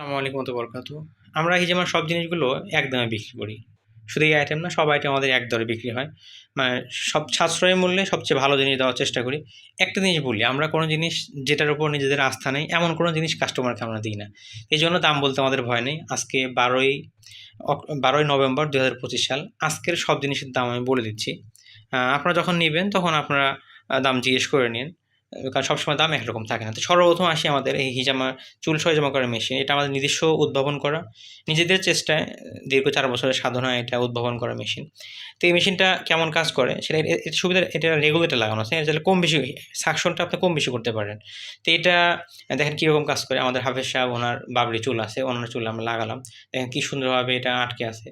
আসসালামু আলাইকুম মতো বরকাত আমরা হিজামার সব জিনিসগুলো এক দামে বিক্রি করি। শুধু এই আইটেম না, সব আইটেম আমাদের এক দরে বিক্রি হয়। মানে সব সাশ্রয়ী মূল্যে সবচেয়ে ভালো জিনিস দেওয়ার চেষ্টা করি। একটা জিনিস বলি, আমরা কোনো জিনিস যেটার উপর নিজেদের আস্থা নেই, এমন কোনো জিনিস কাস্টমারকে আমরা দিই না। এই জন্য দাম বলতে আমাদের ভয় নেই। আজকে বারোই বারোই নভেম্বর দু হাজার পঁচিশ সাল, আজকের সব জিনিসের দাম আমি বলে দিচ্ছি। আপনারা যখন নেবেন তখন আপনারা দাম জিজ্ঞেস করে নিন। কারণ সবসময় দাম একরকম থাকে না। তো সর্বপ্রথম আসি আমাদের এই হিজামা, চুল সহজমা করার মেশিন এটা আমাদের নিজস্ব উদ্ভাবন করা। নিজেদের চেষ্টায় দীর্ঘ চার বছরের সাধনা এটা উদ্ভাবন করা মেশিন তো এই মেশিনটা কেমন কাজ করে? সেটা এর- সুবিধা, এটা রেগুলেটর লাগানো আছে। তাহলে কম বেশি সাকশনটা আপনি কম বেশি করতে পারেন। তো এটা, দেখেন কীরকম কাজ করে। আমাদের হাফেজ সাহেব, ওনার বাবরি চুল আছে, ওনার চুল আমরা লাগালাম। দেখেন কী সুন্দরভাবে এটা আটকে আছে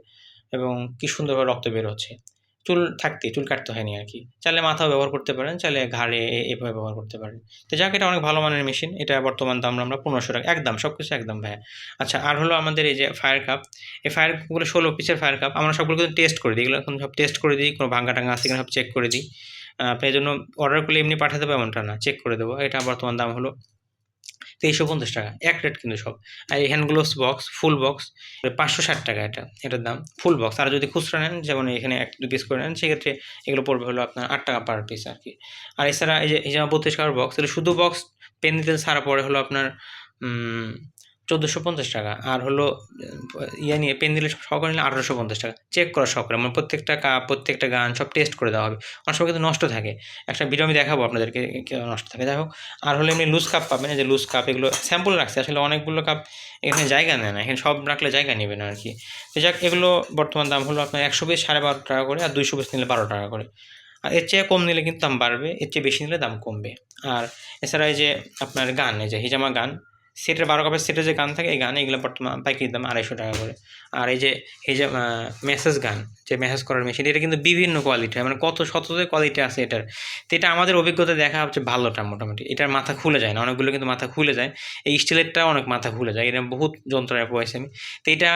এবং কী সুন্দরভাবে রক্ত বের হচ্ছে। চুল থাকতে, চুল কাটতে হয়নি আর কি। চাইলে মাথাও ব্যবহার করতে পারেন, চাইলে ঘাড়ে এভাবে ব্যবহার করতে পারেন। তো যাক, এটা অনেক ভালো মানের মেশিন এটা বর্তমান দাম আমরা পনেরোশো টাকা, একদম সব কিছু একদম ভাইয়া। আচ্ছা আর হলো আমাদের এই যে ফায়ার কাপ এই ফায়ার কাপগুলো ষোলো পিসের ফায়ার কাপ আমরা সবগুলো কিন্তু টেস্ট করে দিই, এগুলো এখন সব টেস্ট করে দিই, কোনো ভাঙ্গা টাঙ্গা আছে কিনা সব চেক করে দিই। আপনি এই জন্য অর্ডার করলে এমনি পাঠাতে এমনটা না চেক করে দেবো, এটা বর্তমান দাম হলো তেইশশো পঞ্চাশ টাকা, এক রেট কিন্তু সব। আর এই hand gloves box full box পাঁচশো ষাট টাকা এটা, এটার দাম ফুল বক্স আর যদি খুচরা নেন, যেমন এখানে এক দু পিস করে নেন, সেক্ষেত্রে এগুলো পড়বে হলো আপনার আট টাকা পার পিস আর কি। আর এছাড়া এই যে, এই যেমন বত্রিশ টাকার বক্স তাহলে শুধু বক্স পেন দিতে ছাড়া পরে হলো আপনার চোদ্দোশো পঞ্চাশ টাকা। আর হলো ইয়ে নিয়ে পেন দিলে সহকারে নিলে আঠারোশো পঞ্চাশ টাকা। চেক করা সহকারে মানে প্রত্যেকটা কাপ প্রত্যেকটা গান সব টেস্ট করে দেওয়া হবে। অনেক সময় কিন্তু নষ্ট থাকে। একটা ভিডিও আমি দেখাবো আপনাদেরকে নষ্ট থাকে। হোক, আর হলো এমনি লুজ কাপ পাবেন। যে লুজ কাপ এগুলো স্যাম্পল রাখছে। আসলে অনেকগুলো কাপ এখানে জায়গা নেয় না। এখানে সব রাখলে জায়গা নেবে না আর কি। তো যাক, এগুলো বর্তমান দাম হলো আপনার একশো পিস সাড়ে বারো টাকা করে। আর দুইশো পিস নিলে বারো টাকা করে। আর এর চেয়ে কম নিলে কিন্তু দাম বাড়বে। এর চেয়ে বেশি নিলে দাম কমবে। আর এছাড়া এই যে আপনার গান, এই যে হিজামা গান সেটের বারো কাপের সেটের যে গান থাকে, এই গান এগুলো বর্তমান পাইকারি দাম আড়াইশো টাকা করে। আর এই যে এই যে মেসেজ গান, যে মেসেজ করার মেশিন এটা কিন্তু বিভিন্ন কোয়ালিটি মানে কত শত কোয়ালিটি আছে এটার। তো এটা আমাদের অভিজ্ঞতা দেখা হচ্ছে ভালোটা মোটামুটি। এটার মাথা খুলে যায় না। অনেকগুলো কিন্তু মাথা খুলে যায়। এই স্টিলেরটা অনেক মাথা খুলে যায়। এটা বহুত যন্ত্রণায় পড়েছে আমি। তো এটা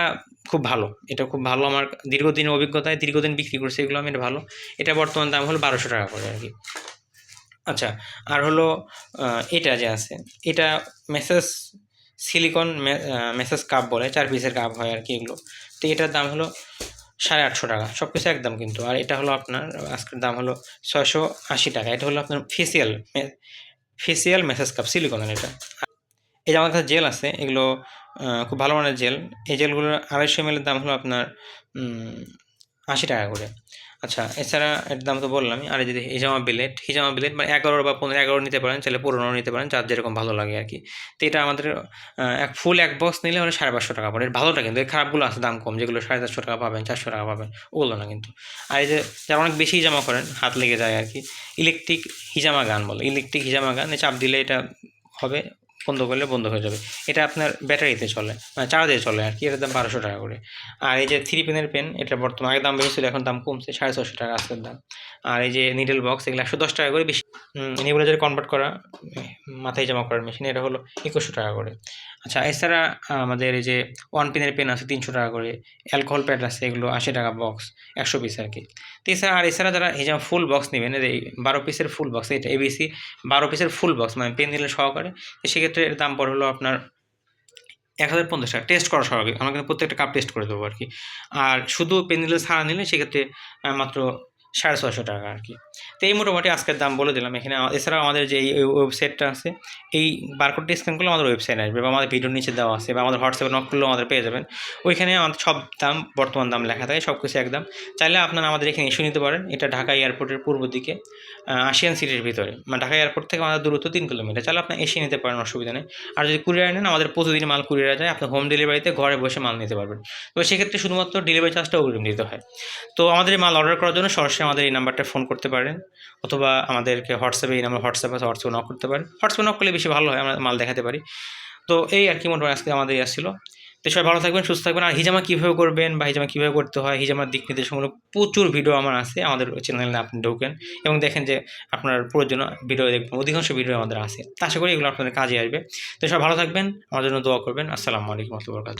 খুব ভালো। এটা খুব ভালো আমার দীর্ঘদিনের অভিজ্ঞতায়, দীর্ঘদিন বিক্রি করছে, এগুলো আমি, এটা ভালো। এটা বর্তমান দাম হলো বারোশো টাকা করে আর কি। আচ্ছা আর হলো এটা যে আছে, এটা মেসেজ সিলিকন মেসেজ কাপ বলে, চার পিসের কাপ হয় আর কি এগুলো। তো এটার দাম হলো সাড়ে আটশো টাকা সব কিছু একদম কিন্তু। আর এটা হলো আপনার, আজকের দাম হলো ছয়শো আশি টাকা। এটা হলো আপনার ফেসিয়াল ফেসিয়াল মেসেজ কাপ, সিলিকনের এটা। এই যে আমার কাছে জেল আছে, এগুলো খুব ভালো মানের জেল। এই জেলগুলোর আড়াইশো এম দাম হলো আপনার আশি টাকা করে। আচ্ছা এছাড়া এর দাম তো বললামই আর এই যদি হিজামা বিলেট হিজামা বিলেট মানে এগারো বা পনেরো, এগারো নিতে পারেন, চাইলে পনেরো নিতে পারেন, যার যেরকম ভালো লাগে আর কি। তো এটা আমাদের এক ফুল এক বক্স নিলে হলে সাড়ে পাঁচশো টাকা পড়ে। ভালোটা কিন্তু, এর খারাপগুলো আছে দাম কম, যেগুলো সাড়ে চারশো টাকা পাবেন, চারশো টাকা পাবেন, ওগুলো না কিন্তু। আর এই যে যারা অনেক বেশি হিজামা করেন, হাত লেগে যায় আর কি ইলেকট্রিক হিজামা গান বলে ইলেকট্রিক হিজামা গান চাপ দিলে এটা হবে বন্ধ করলে বন্ধ হয়ে যাবে। এটা আপনার ব্যাটারিতে চলে মানে চার্জে চলে আর কি, এটার দাম বারোশো টাকা করে। আর এই যে থ্রি পেনের পেন এটা বর্তমানে আগে দাম বেশি ছিল, এখন দাম কমছে সাড়ে ছশো টাকা আজকের দাম। আর এই যে নিডল বক্স এগুলো একশো দশ টাকা করে বেশি। নিবুলাইজার কনভার্ট করা মাথায় জমা করার মেশিন এটা হলো একুশশো টাকা করে। আচ্ছা এছাড়া আমাদের এই যে ওয়ান পেনের পেন আছে তিনশো টাকা করে অ্যালকোহল প্যাড আছে, এগুলো আশি টাকা বক্স একশো পিস আর কি। তো এছাড়া, আর এছাড়া যারা এই যে ফুল বক্স নেবেন, এই বারো পিসের ফুল বক্স এটা এবিসি বারো পিসের ফুল বক্স মানে পেন দিলে সহকারে, তো সেক্ষেত্রে এর দাম পড়ে হলো আপনার এক হাজার পঞ্চাশ টাকা। টেস্ট করা স্বাভাবিক আমরা কিন্তু প্রত্যেকটা কাপ টেস্ট করে দেবো আর কি। আর শুধু পেন্সিলের সারা নিলে সেক্ষেত্রে মাত্র সাড়ে ছশো টাকা আর কি। তো এই মোটামুটি আজকের দাম বলে দিলাম। এখানে এছাড়াও আমাদের যে এই ওয়েবসাইটটা আছে, এই বারকোডটি স্ক্যান করলে আমাদের ওয়েবসাইট আসবে বা আমাদের ভিডিওর নিচে দেওয়া আছে বা আমাদের হোয়াটসঅ্যাপে নক করলেও আমাদের পেয়ে যাবেন। ওইখানে আমাদের সব দাম, বর্তমান দাম লেখা থাকে সব কিছু একদম চাইলে আপনারা আমাদের এখানে এসে নিতে পারেন। এটা ঢাকা এয়ারপোর্টের পূর্ব দিকে আশিয়ান সিটির ভিতরে। মানে ঢাকা এয়ারপোর্ট থেকে আমাদের দূরত্ব তিন কিলোমিটার। চাইলে আপনি এসে নিতে পারেন, অসুবিধা নেই। আর যদি কুরিয়ার নেন, আমাদের প্রতিদিন মাল কুরিয়ার যায়। আপনি হোম ডেলিভারিতে ঘরে বসে মাল নিতে পারবেন। তো সেক্ষেত্রে শুধুমাত্র ডেলিভারি চার্জটা অগ্রিম দিতে হয়। তো আমাদের মাল অর্ডার করার জন্য সরাসরি আমাদের এই নাম্বারটা ফোন করতে পারেন অথবা আমাদেরকে হোয়াটসঅ্যাপে, এই নাম্বার হোয়াটসঅ্যাপে হোয়াটসঅ্যাপ নক করতে পারেন। হোয়াটসঅ্যাপে নক করলে বেশি ভালো হয়, আমরা মাল দেখাতে পারি। তো এই আর কি মোটামুটি আজকে আমাদের ইয়ে ছিল তো সবাই ভালো থাকবেন, সুস্থ থাকবেন। আর হিজামা কীভাবে করবেন বা হিজামা কীভাবে করতে হয়, হিজামার দিক নির্দেশমূলক প্রচুর ভিডিও আমার আছে, আমাদের চ্যানেলে আপনি ঢোকেন এবং দেখেন যে আপনার প্রয়োজনীয় ভিডিও দেখবেন, অধিকাংশ ভিডিও আমাদের আছে। আশা করি এগুলো আপনাদের কাজে আসবে। তো সবাই ভালো থাকবেন, আমার জন্য দোয়া করবেন। আসসালামু আলাইকুম রহমতুল্লাহ